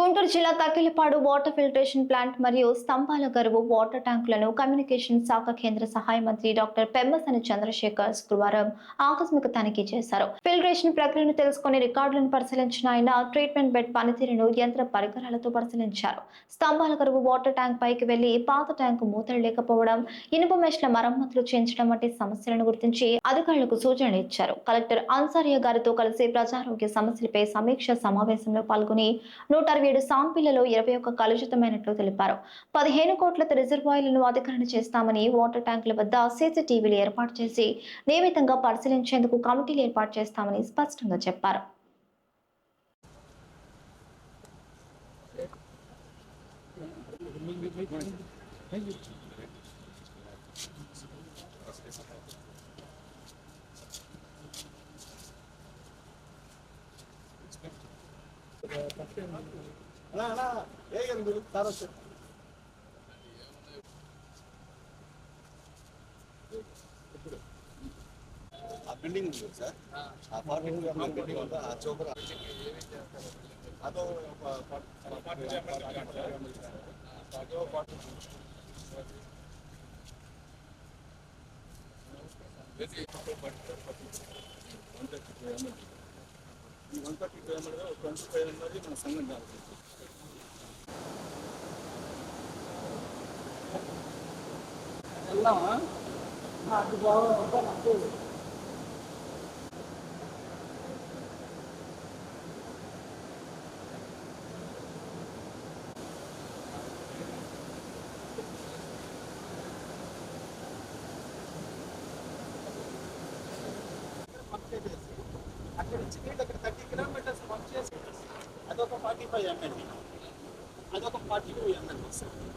గుంటూరు జిల్లా Takkilapadu water filtration plant మరియు స్తంభాల గరువు వాటర్ ట్యాంకులను కమ్యూనికేషన్ శాఖ కేంద్ర సహాయ మంత్రి డాక్టర్ పెమ్మసని చంద్రశేఖర్ శుక్రవారం ఆకస్మిక తనిఖీ చేశారు. ఫిల్టరేషన్ ప్రక్రియను తెలుసుకుని రికార్డులను పరిశీలించిన ఆయన ట్రీట్మెంట్ బెడ్ పనితీరును యంత్ర పరికరాలతో పరిశీలించారు. స్తంభాల గరువు వాటర్ ట్యాంక్ పైకి వెళ్ళి పాత ట్యాంకు మూతలు లేకపోవడం ఇనుప మెష్ల మరమ్మతులు చేయించడం వంటి సమస్యలను గుర్తించి అధికారులకు సూచనలు ఇచ్చారు. కలెక్టర్ అన్సారియా గారితో కలిసి ప్రజారోగ్య సమస్యలపై సమీక్ష సమావేశంలో పాల్గొని నూట అరవై ఏడు సాంపిళ్ళలో ఇరవై ఒక్క కలుషితమైనట్లు తెలిపారు. పదిహేను కోట్లతో రిజర్వాయర్లను అధికరణ చేస్తామని వాటర్ ట్యాంకుల వద్ద సీసీటీవీలు ఏర్పాటు చేసి నియమితంగా పరిశీలించేందుకు కమిటీలు ఏర్పాటు చేస్తామని స్పష్టంగా చెప్పారు. ಅಣ್ಣ ಅಣ್ಣ ಹೇಗೆ ತಾರಸ್ ఆ బిల్డింగ్ ఉంది సార్ ఆ పార్కింగ్ బిల్డింగ్ ఉందా ఆ చౌకర అదో ఈ one thirty five ML twenty five ML మన సంఘం కావాలి వెళ్దామా అది బాగుంది అక్కడ నుంచి నీళ్ళు అక్కడ థర్టీ కిలోమీటర్స్ వర్క్ చేసి అదొక ఫార్టీ ఫైవ్ ఎంఎల్ఏ ఎంఎల్టీ అదొక ఫార్టీ టూ ఎంఎల్టీ సార్ పెట్టుకున్నారా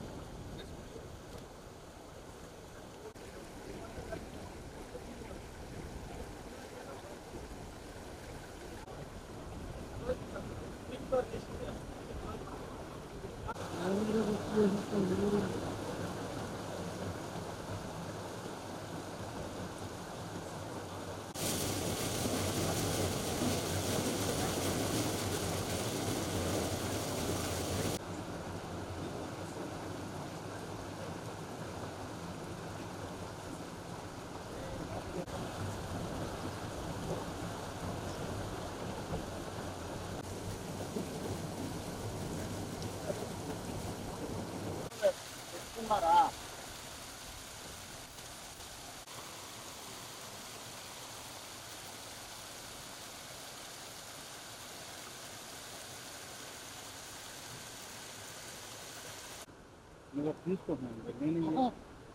తీసుకుంటున్నాను. నేను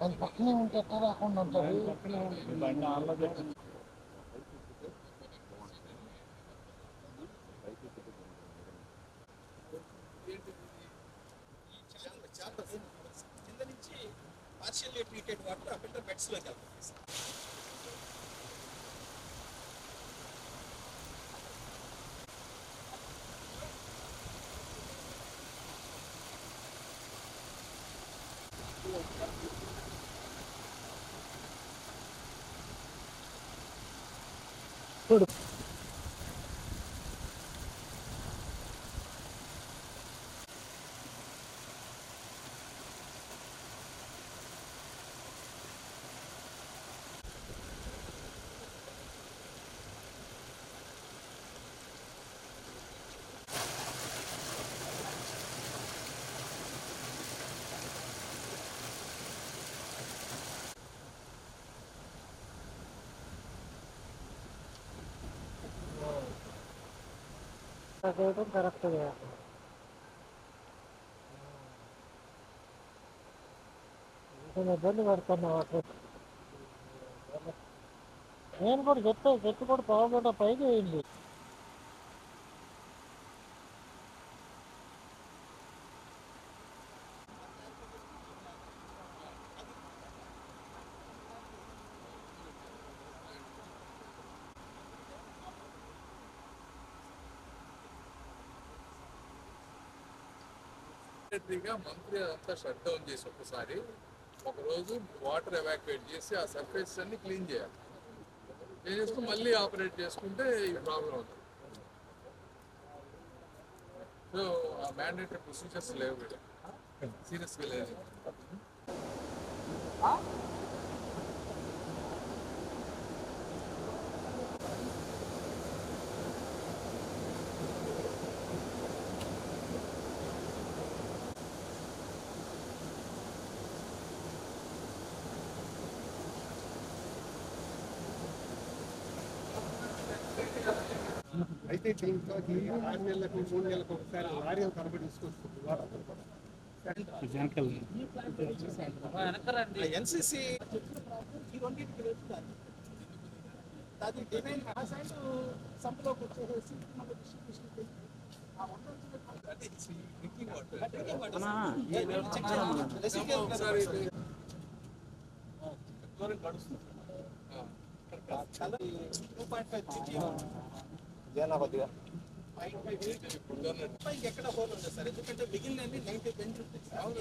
అది పక్కనే ఉంటే ఎట్లా రాకుండా ఉంటుంది. por చేయడం కరెక్ట్ కొంచెం ఇబ్బంది పడుతున్నా వాటర్ నేను కూడా చెప్తా చెట్టు కూడా పావుగంట పైకి వేయండి గా మంత్రి అంతా షట్ డౌన్ చేసి ఒకసారి ఒకరోజు వాటర్ ఎవాక్యుయేట్ చేసి ఆ సర్ఫేస్ అన్ని క్లీన్ చేయాలి. క్లీన్ చేసుకుని మళ్ళీ ఆపరేట్ చేసుకుంటే ఈ ప్రాబ్లం అవుతుంది. సో ఆ మ్యాండేటరీ ప్రొసీజర్స్ లేవు సీరియస్గా లేదు. అయితే దీంట్లో ఆరు నెలలకు మూడు నెలలకు ఒకసారి లారీలు తరబడి తీసుకొస్తుంది. వాటర్ కూడా. ఎన్సీసీ ఈ రెండింటికి వెళ్తున్నారు. అది డిమాండ్ ఆ సైడ్ సంపలోకి వచ్చేసి మన డిస్ట్రిబ్యూషన్ అది డ్రింకింగ్ వాటర్. ఒకసారి ఒకసారి దూరం గడుస్తుంది ఆ, టూ పాయింట్ ఫైవ్ జిటి జనాభా కొద్దిగా ఎక్కడ హోల్ ఉంది సార్ ఎందుకంటే మిగిలిన నైన్టీ బెంచ్ ఉంటుంది సార్. అవును,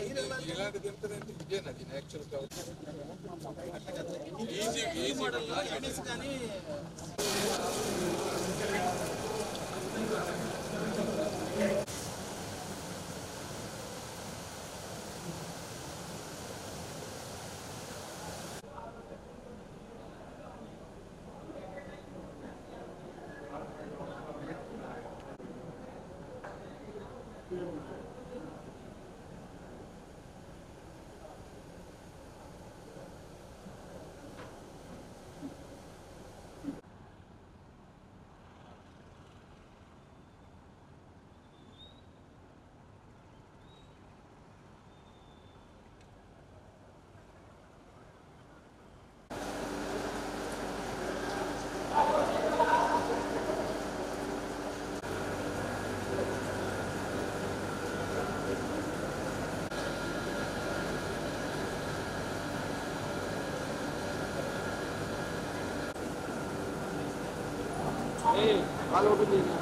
యాక్చువల్గా అట్లా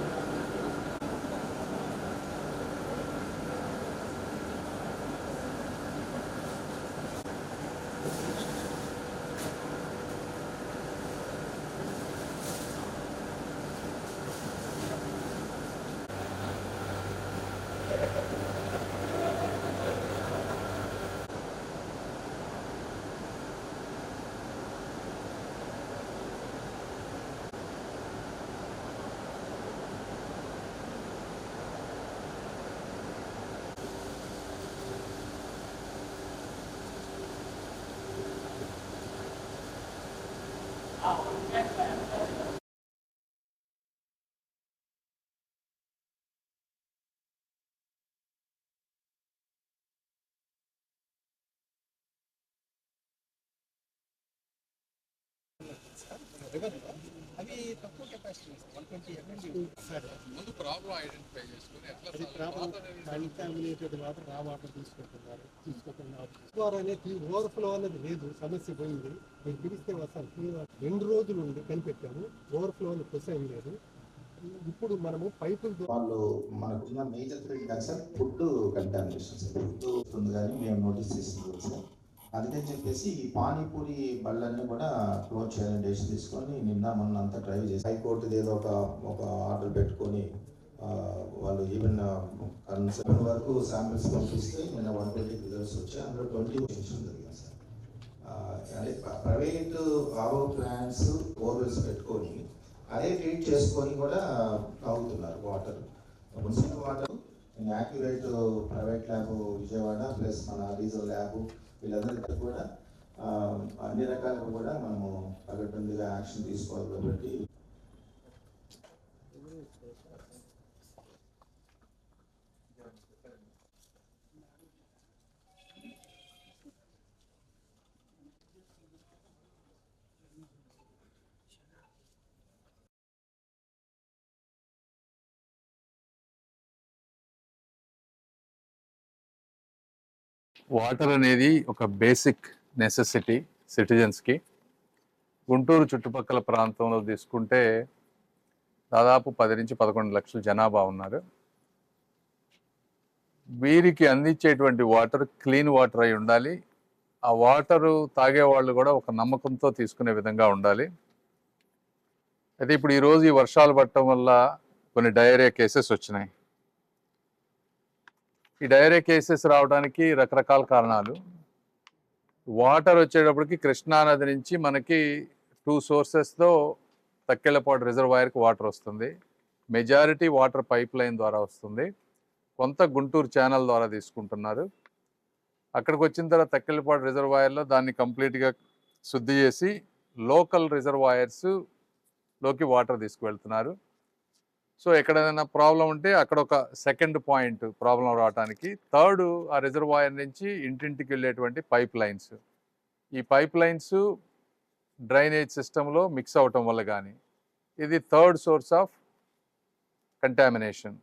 కదా. ఈజీ ఈ ఈజీ తక్కువ capacity one twenty ML sir ముందు ప్రాబ్లం ఐడెంటిఫై చేసుకుని ఎట్లా అది solve- ప్రాబ్లం water అనేది కన్టామినేటెడ్ వాటర్ రా వాటర్ తీసుకుంటున్నారు. తీసుకుంటున్నారు అనేది ఓవర్ఫ్లో అనేది లేదు. సమస్య పోయింది. మీరు పిలిస్తే వస్తాను. రెండు రోజులు ఉండి కనిపెట్టాము. ఓవర్ఫ్లో అని క్వశ్చన్ లేదు. ఇప్పుడు మనము పైపుల ద్వారా వాళ్ళు మనకున్న major threat sir food contamination sir food వస్తుంది కానీ మేము నోటీస్ చేసింది సార్ అందుకని చెప్పేసి ఈ పానీపూరి బళ్ళన్నీ కూడా క్లోజ్ చేయాలని డెసిషన్ తీసుకొని నిన్న మొన్న అంతా డ్రైవ్ చేసి హైకోర్టు ఏదో ఒక ఒక ఆర్డర్ పెట్టుకొని వాళ్ళు ఈవెన్ కన్సర్న్ వరకు శాంపిల్స్ పంపిస్తే నిన్న వన్ ట్వంటీ రిజల్ట్స్ వచ్చి అందులో ట్వంటీ జరిగింది సార్. అదే ప్రైవేట్ ఆవో ప్లాంట్స్ బోర్వెల్స్ పెట్టుకొని అదే ట్రీట్ చేసుకొని కూడా తాగుతున్నారు water municipal water accurate private lab Vijayawada plus మన రీజనల్ ల్యాబ్ వీళ్ళందరికీ కూడా అన్ని రకాలుగా కూడా మనము పగడ్బందీగా యాక్షన్ తీసుకోవాలి కాబట్టి వాటర్ అనేది ఒక బేసిక్ నెసెసిటీ సిటిజన్స్కి. గుంటూరు చుట్టుపక్కల ప్రాంతంలో తీసుకుంటే దాదాపు పది నుంచి పదకొండు లక్షల జనాభా ఉన్నారు. వీరికి అందించేటువంటి వాటర్ క్లీన్ వాటర్ అయి ఉండాలి. ఆ వాటరు తాగే వాళ్ళు కూడా ఒక నమ్మకంతో తీసుకునే విధంగా ఉండాలి. అయితే ఇప్పుడు ఈరోజు ఈ వర్షాలు పడటం వల్ల కొన్ని డయేరియా కేసెస్ వచ్చినాయి. ఈ డైరియా కేసెస్ రావడానికి రకరకాల కారణాలు. వాటర్ వచ్చేటప్పటికి కృష్ణానది నుంచి మనకి టూ సోర్సెస్తో తక్కెళ్ళపాటు రిజర్వాయర్కి వాటర్ వస్తుంది. మెజారిటీ వాటర్ పైప్ లైన్ ద్వారా వస్తుంది. కొంత గుంటూరు ఛానల్ ద్వారా తీసుకుంటున్నారు. అక్కడికి వచ్చిన తర్వాత తక్కెళ్ళపాటు రిజర్వాయర్లో దాన్ని కంప్లీట్గా శుద్ధి చేసి లోకల్ రిజర్వాయర్స్లోకి వాటర్ తీసుకువెళ్తున్నారు. సో ఎక్కడైనా ప్రాబ్లం ఉంటే అక్కడ ఒక సెకండ్ పాయింట్ ప్రాబ్లం రావడానికి థర్డ్ ఆ రిజర్వాయర్ నుంచి ఇంటింటికి వెళ్ళేటువంటి పైప్ లైన్స్. ఈ పైప్ లైన్స్ డ్రైనేజ్ సిస్టంలో మిక్స్ అవటం వల్ల కానీ ఇది third source of contamination.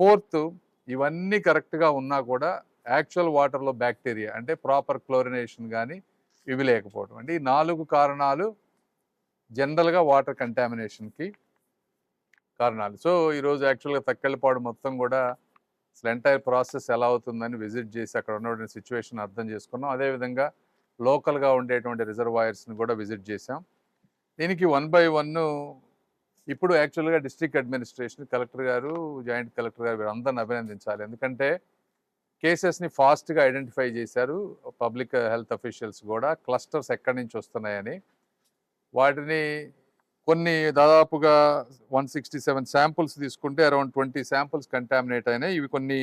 Fourth ఇవన్నీ కరెక్ట్గా ఉన్నా కూడా యాక్చువల్ వాటర్లో బ్యాక్టీరియా అంటే ప్రాపర్ క్లోరినేషన్ కానీ ఇవి లేకపోవడం అంటే ఈ నాలుగు కారణాలు జనరల్గా వాటర్ కంటామినేషన్కి కారణాలు. సో ఈరోజు యాక్చువల్గా తక్కెళ్ళపాడు మొత్తం కూడా అసలు ఎంటైర్ ప్రాసెస్ ఎలా అవుతుందని విజిట్ చేసి అక్కడ ఉన్నటువంటి సిచ్యువేషన్ అర్థం చేసుకున్నాం. అదేవిధంగా లోకల్గా ఉండేటువంటి రిజర్వాయర్స్ని కూడా విజిట్ చేసాం దీనికి వన్ బై వన్ ఇప్పుడు యాక్చువల్గా డిస్ట్రిక్ట్ అడ్మినిస్ట్రేషన్ కలెక్టర్ గారు జాయింట్ కలెక్టర్ గారు వీరందరిని అభినందించాలి. ఎందుకంటే కేసెస్ని ఫాస్ట్గా ఐడెంటిఫై చేశారు. పబ్లిక్ హెల్త్ అఫీషియల్స్ కూడా క్లస్టర్స్ ఎక్కడి నుంచి వస్తున్నాయని వాటిని కొన్ని దాదాపుగా వన్ సిక్స్టీ సెవెన్ శాంపుల్స్ తీసుకుంటే అరౌండ్ ట్వంటీ శాంపుల్స్ కంటామినేట్ అయినాయి. ఇవి కొన్ని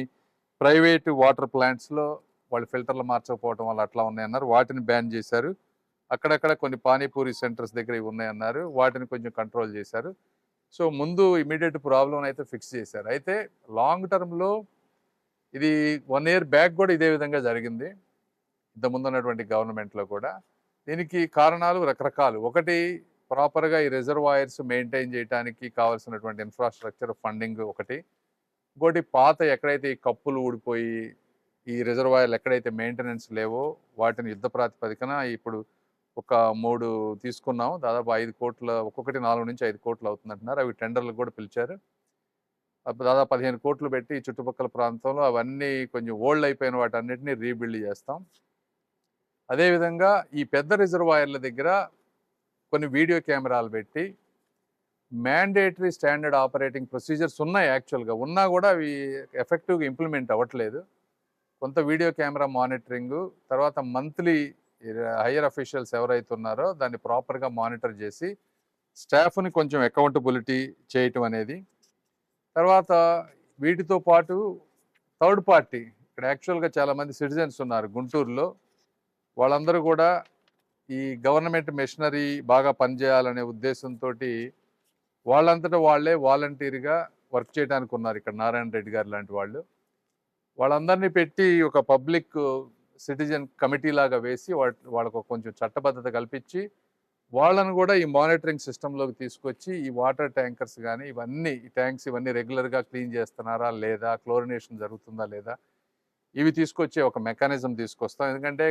ప్రైవేట్ వాటర్ ప్లాంట్స్లో వాళ్ళు ఫిల్టర్లు మార్చకపోవడం వల్ల అట్లా ఉన్నాయన్నారు. వాటిని బ్యాన్ చేశారు. అక్కడక్కడ కొన్ని పానీపూరి సెంటర్స్ దగ్గర ఇవి ఉన్నాయన్నారు. వాటిని కొంచెం కంట్రోల్ చేశారు. సో ముందు ఇమీడియట్ ప్రాబ్లం అయితే ఫిక్స్ చేశారు. అయితే లాంగ్ టర్మ్లో ఇది వన్ ఇయర్ బ్యాక్ కూడా ఇదే విధంగా జరిగింది. ఇంతకుముందు ఉన్నటువంటి గవర్నమెంట్లో కూడా. దీనికి కారణాలు రకరకాలు. ఒకటి ప్రాపర్గా ఈ రిజర్వాయర్స్ మెయింటైన్ చేయడానికి కావాల్సినటువంటి ఇన్ఫ్రాస్ట్రక్చర్ ఫండింగ్ ఒకటి. ఇంకోటి పాత ఎక్కడైతే ఈ కప్పులు ఊడిపోయి ఈ రిజర్వాయర్లు ఎక్కడైతే మెయింటెనెన్స్ లేవో వాటిని యుద్ధ ప్రాతిపదికన ఇప్పుడు ఒక మూడు తీసుకున్నాం. దాదాపు ఐదు కోట్ల ఒక్కొక్కటి నాలుగు నుంచి ఐదు కోట్లు అవుతుందంటున్నారు. అవి టెండర్లు కూడా పిలిచారు. దాదాపు పదిహేను కోట్లు పెట్టి చుట్టుపక్కల ప్రాంతంలో అవన్నీ కొంచెం ఓల్డ్ అయిపోయిన వాటన్నిటిని రీబిల్డ్ చేస్తాం. అదేవిధంగా ఈ పెద్ద రిజర్వాయర్ల దగ్గర కొన్ని వీడియో కెమెరాలు పెట్టి మ్యాండేటరీ స్టాండర్డ్ ఆపరేటింగ్ ప్రొసీజర్స్ ఉన్నాయి యాక్చువల్గా ఉన్నా కూడా అవి ఎఫెక్టివ్గా ఇంప్లిమెంట్ అవ్వట్లేదు. కొంత వీడియో కెమెరా మానిటరింగ్ తర్వాత మంత్లీ హయ్యర్ అఫీషియల్స్ ఎవరైతే ఉన్నారో దాన్ని ప్రాపర్గా మానిటర్ చేసి స్టాఫ్ని కొంచెం అకౌంటబిలిటీ చేయటం అనేది. తర్వాత వీటితో పాటు థర్డ్ పార్టీ ఇక్కడ యాక్చువల్గా చాలామంది సిటిజన్స్ ఉన్నారు గుంటూరులో. వాళ్ళందరూ కూడా ఈ గవర్నమెంట్ మెషినరీ బాగా పనిచేయాలనే ఉద్దేశంతో వాళ్ళంతటా వాళ్ళే వాలంటీర్గా వర్క్ చేయడానికి ఉన్నారు ఇక్కడ నారాయణ రెడ్డి గారు లాంటి వాళ్ళు. వాళ్ళందరినీ పెట్టి ఒక పబ్లిక్ సిటిజన్ కమిటీ లాగా వేసి వాళ్ళ వాళ్ళకు కొంచెం చట్టబద్ధత కల్పించి వాళ్ళను కూడా ఈ మానిటరింగ్ సిస్టంలోకి తీసుకొచ్చి ఈ వాటర్ ట్యాంకర్స్ కానీ ఇవన్నీ ఈ ట్యాంక్స్ ఇవన్నీ రెగ్యులర్గా క్లీన్ చేస్తున్నారా లేదా క్లోరినేషన్ జరుగుతుందా లేదా ఇవి తీసుకొచ్చే ఒక మెకానిజం తీసుకొస్తాం. ఎందుకంటే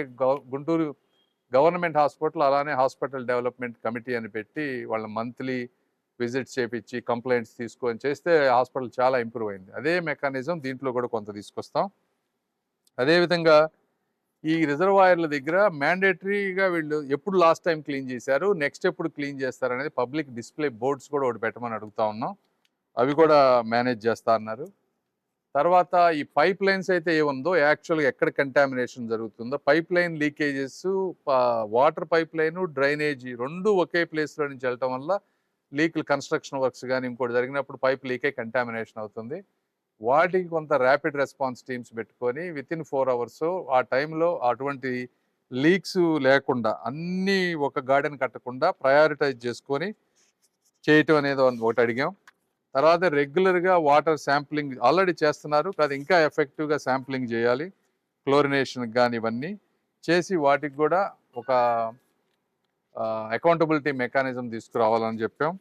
గుంటూరు గవర్నమెంట్ హాస్పిటల్ అలానే హాస్పిటల్ డెవలప్మెంట్ కమిటీ అని పెట్టి వాళ్ళ మంత్లీ విజిట్స్ చేపించి కంప్లైంట్స్ తీసుకొని చేస్తే హాస్పిటల్ చాలా ఇంప్రూవ్ అయింది. అదే మెకానిజం దీంట్లో కూడా కొంత తీసుకొస్తాం. అదేవిధంగా ఈ రిజర్వాయర్ల దగ్గర మ్యాండేటరీగా వీళ్ళు ఎప్పుడు లాస్ట్ టైం క్లీన్ చేశారు నెక్స్ట్ ఎప్పుడు క్లీన్ చేస్తారు అనేది పబ్లిక్ డిస్ప్లే బోర్డ్స్ కూడా ఒకటి పెట్టమని అడుగుతా ఉన్నాం. అవి కూడా మేనేజ్ చేస్తా అన్నారు. తర్వాత ఈ పైప్ లైన్స్ అయితే ఏముందో యాక్చువల్గా ఎక్కడ కంటామినేషన్ జరుగుతుందో pipe line leakages water pipe line drainage రెండు ఒకే ప్లేస్లో నుంచి వెళ్ళటం వల్ల లీక్లు కన్స్ట్రక్షన్ వర్క్స్ కానీ ఇంకోటి జరిగినప్పుడు పైప్ లీకే కంటామినేషన్ అవుతుంది. వాటికి కొంత ర్యాపిడ్ రెస్పాన్స్ టీమ్స్ పెట్టుకొని విత్ ఇన్ ఫోర్ అవర్స్ ఆ టైంలో అటువంటి లీక్స్ లేకుండా అన్నీ ఒక గార్డెన్ కట్టకుండా ప్రయారిటైజ్ చేసుకొని చేయటం అనేది ఒకటి అడిగాం. తర్వాత రెగ్యులర్గా వాటర్ శాంప్లింగ్ ఆల్రెడీ చేస్తున్నారు. కాదు ఇంకా ఎఫెక్టివ్గా శాంప్లింగ్ చేయాలి. క్లోరినేషన్ కానీ ఇవన్నీ చేసి వాటికి కూడా ఒక అకౌంటబిలిటీ మెకానిజం తీసుకురావాలని చెప్పాం.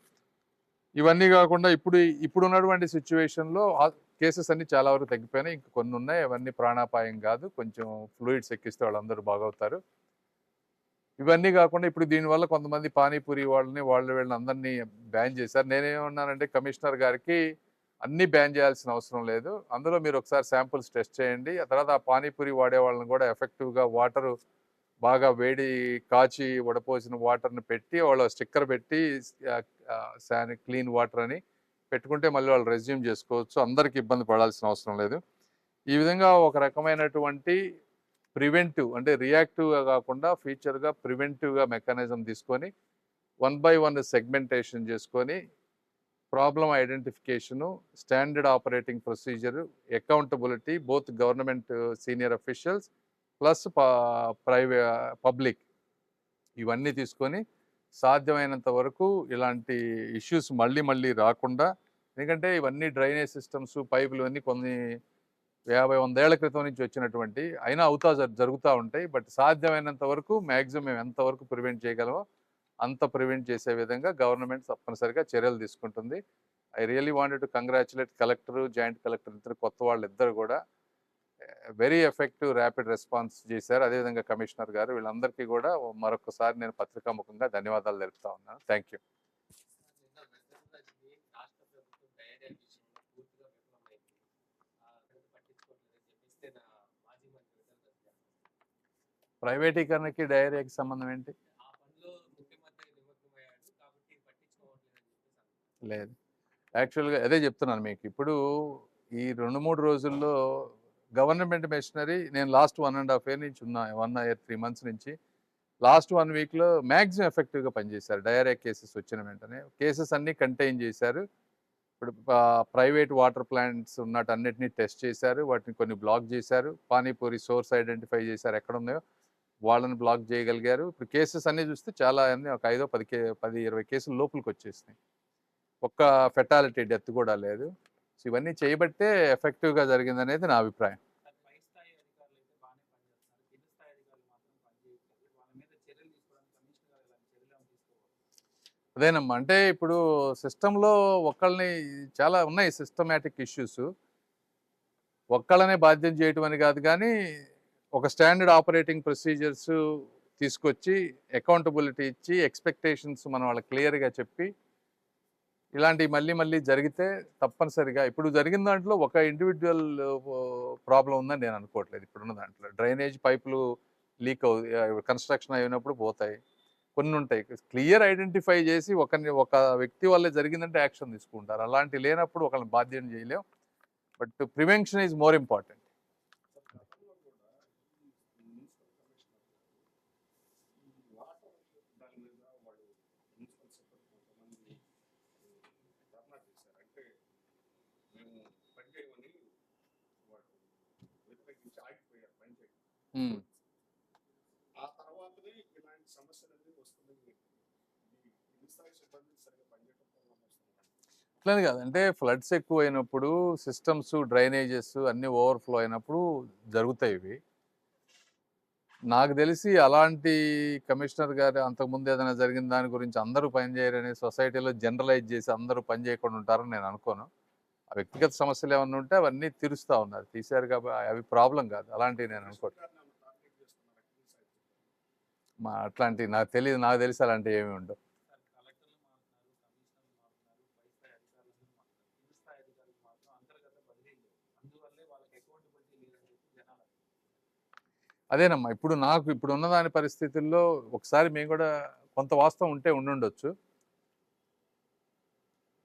ఇవన్నీ కాకుండా ఇప్పుడు ఇప్పుడు ఉన్నటువంటి సిచ్యువేషన్లో కేసెస్ అన్ని చాలా వరకు తగ్గిపోయినాయి. ఇంకా కొన్ని ఉన్నాయి. అవన్నీ ప్రాణాపాయం కాదు. కొంచెం ఫ్లూయిడ్స్ ఎక్కిస్తే వాళ్ళందరూ బాగవుతారు. ఇవన్నీ కాకుండా ఇప్పుడు దీనివల్ల కొంతమంది పానీపూరి వాళ్ళని వాళ్ళ వీళ్ళని అందరినీ బ్యాన్ చేశారు. నేనేమన్నానంటే కమిషనర్ గారికి అన్ని బ్యాన్ చేయాల్సిన అవసరం లేదు. అందులో మీరు ఒకసారి శాంపుల్స్ టెస్ట్ చేయండి. ఆ తర్వాత ఆ పానీపూరి వాడే వాళ్ళని కూడా ఎఫెక్టివ్గా వాటర్ బాగా వేడి కాచి వడపోసిన వాటర్ని పెట్టి వాళ్ళ స్టిక్కర్ పెట్టి శాని క్లీన్ వాటర్ అని పెట్టుకుంటే మళ్ళీ వాళ్ళు రెజ్యూమ్ చేసుకోవచ్చు. అందరికి ఇబ్బంది పడాల్సిన అవసరం లేదు. ఈ విధంగా ఒక రకమైనటువంటి ప్రివెంటివ్ అంటే రియాక్టివ్గా కాకుండా ఫ్యూచర్గా ప్రివెంటివ్గా మెకానిజం తీసుకొని వన్ బై వన్ సెగ్మెంటేషన్ చేసుకొని problem identification standard operating procedure accountability both government senior officials plus private public. ఇవన్నీ తీసుకొని సాధ్యమైనంత వరకు ఇలాంటి ఇష్యూస్ మళ్ళీ మళ్ళీ రాకుండా ఎందుకంటే ఇవన్నీ డ్రైనేజ్ సిస్టమ్స్ పైపులు అన్నీ కొన్ని యాభై వందేళ్ళ క్రితం నుంచి వచ్చినటువంటి అయినా అవుతా జరుగుతూ ఉంటాయి. బట్ సాధ్యమైనంత వరకు మ్యాక్సిమం మేము ఎంతవరకు ప్రివెంట్ చేయగలమో అంత ప్రివెంట్ చేసే విధంగా గవర్నమెంట్ తప్పనిసరిగా చర్యలు తీసుకుంటుంది. I really wanted to congratulate collector joint collector ఇద్దరు కొత్త వాళ్ళు ఇద్దరు కూడా వెరీ ఎఫెక్టివ్ ర్యాపిడ్ రెస్పాన్స్ చేశారు. అదేవిధంగా కమిషనర్ గారు వీళ్ళందరికీ కూడా మరొకసారి నేను పత్రికాముఖంగా ధన్యవాదాలు తెలుపుతా ఉన్నాను. థ్యాంక్ యూ ప్రైవేటీకరణకి డైరీకి సంబంధం ఏంటి. లేదు. యాక్చువల్గా అదే చెప్తున్నాను మీకు. ఇప్పుడు ఈ రెండు మూడు రోజుల్లో గవర్నమెంట్ మెషినరీ నేను last one and half year నుంచి ఉన్నా వన్ ఇయర్ త్రీ మంత్స్ నుంచి లాస్ట్ వన్ వీక్లో మ్యాక్సిమం ఎఫెక్టివ్గా పనిచేశారు. డయేరియా కేసెస్ వచ్చిన వెంటనే. కేసెస్ అన్నీ కంటైన్ చేశారు. ఇప్పుడు ప్రైవేట్ వాటర్ ప్లాంట్స్ ఉన్నట్టు అన్నిటినీ టెస్ట్ చేశారు. వాటిని కొన్ని బ్లాక్ చేశారు. పానీపూరి సోర్స్ ఐడెంటిఫై చేశారు. ఎక్కడ ఉన్నాయో వాళ్ళని బ్లాక్ చేయగలిగారు. ఇప్పుడు కేసెస్ అన్నీ చూస్తే చాలా అన్ని ఒక ఐదో పది కే పది ఇరవై కేసులు లోపలికి వచ్చేసినాయి. ఒక్క ఫెటాలిటీ డెత్ కూడా లేదు. సో ఇవన్నీ చేయబట్టే ఎఫెక్టివ్గా జరిగింది అనేది నా అభిప్రాయం. అదేనమ్మా. అంటే ఇప్పుడు సిస్టంలో ఒకళ్ళని చాలా ఉన్నాయి సిస్టమేటిక్ ఇష్యూస్. ఒక్కళ్ళనే బాధ్యం చేయటం అని కాదు కానీ ఒక స్టాండర్డ్ ఆపరేటింగ్ ప్రొసీజర్స్ తీసుకొచ్చి అకౌంటబిలిటీ ఇచ్చి ఎక్స్పెక్టేషన్స్ మనం వాళ్ళకి క్లియర్గా చెప్పి ఇలాంటివి మళ్ళీ మళ్ళీ జరిగితే తప్పనిసరిగా ఇప్పుడు జరిగిన దాంట్లో ఒక ఇండివిజువల్ ప్రాబ్లం ఉందని నేను అనుకోవట్లేదు. ఇప్పుడున్న దాంట్లో డ్రైనేజ్ పైపులు లీక్ అవు కన్స్ట్రక్షన్ అయినప్పుడు పోతాయి. కొన్ని ఉంటాయి. క్లియర్ ఐడెంటిఫై చేసి ఒకరిని ఒక వ్యక్తి వల్లే జరిగిందంటే యాక్షన్ తీసుకుంటారు. అలాంటి లేనప్పుడు ఒకరిని బాధ్యం చేయలేం. But prevention is more important అంటే మేము పని చేయమని వాళ్ళు వ్యతిరేకించి ఆగిపోయారు పని చేయడం ఆ తర్వాతనే ఇలాంటి అట్లని కాదు. అంటే ఫ్లడ్స్ ఎక్కువ అయినప్పుడు సిస్టమ్స్ డ్రైనేజెస్ అన్నీ ఓవర్ఫ్లో అయినప్పుడు జరుగుతాయి ఇవి. నాకు తెలిసి అలాంటి కమిషనర్ గారు అంతకుముందు ఏదైనా జరిగిన దాని గురించి అందరూ పని చేయరని సొసైటీలో జనరలైజ్ చేసి అందరూ పని చేయకుండా ఉంటారని నేను అనుకోను. ఆ వ్యక్తిగత సమస్యలు ఏమన్నా ఉంటే అవన్నీ తీరుస్తూ ఉన్నారు. తీశారు కాబట్టి అవి ప్రాబ్లం కాదు. అలాంటివి నేను అనుకోను గారిని ఏమన్నా టార్గెట్ చేస్తున్నారా కింది స్థాయి సిబ్బంది? మా అట్లాంటివి నాకు తెలియదు నాకు తెలిసి అలాంటివి ఏమి ఉండవు. అదేనమ్మా ఇప్పుడు నాకు ఇప్పుడు ఉన్న దాని పరిస్థితుల్లో ఒకసారి మేము కూడా కొంత వాస్తవం ఉంటే ఉండుండొచ్చు.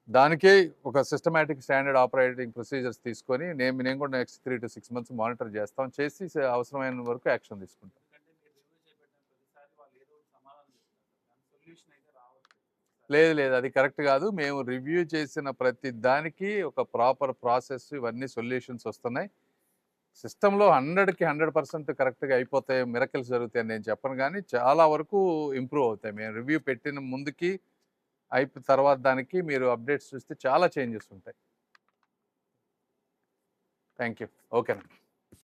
దానికే ఒక సిస్టమేటిక్ స్టాండర్డ్ ఆపరేటింగ్ ప్రొసీజర్స్ తీసుకొని నేను నేను కూడా next three to six months monitor చేస్తాం చేసి అవసరమైన వరకు యాక్షన్ తీసుకుంటాం ఎందుకంటే మీరు రివ్యూ చేపట్టిన ప్రతిసారి వాళ్ళు ఏదో ఒకటి సమాధానం చెప్తున్నారు దాని సొల్యూషన్ అయితే రావట్లేదు లేదు లేదు. అది కరెక్ట్ కాదు. మేము రివ్యూ చేసిన ప్రతి దానికి ఒక ప్రాపర్ ప్రాసెస్ ఇవన్నీ సొల్యూషన్స్ వస్తున్నాయి. సిస్టంలో హండ్రెడ్కి హండ్రెడ్ పర్సెంట్ కరెక్ట్గా అయిపోతాయి మిరకల్స్ జరుగుతాయి నేను చెప్పను కానీ చాలా వరకు ఇంప్రూవ్ అవుతాయి. మేము రివ్యూ పెట్టిన ముందుకి అయిపోయిన తర్వాత దానికి మీరు అప్డేట్స్ చూస్తే చాలా చేంజెస్ ఉంటాయి. థ్యాంక్ యూ ఓకేనండి.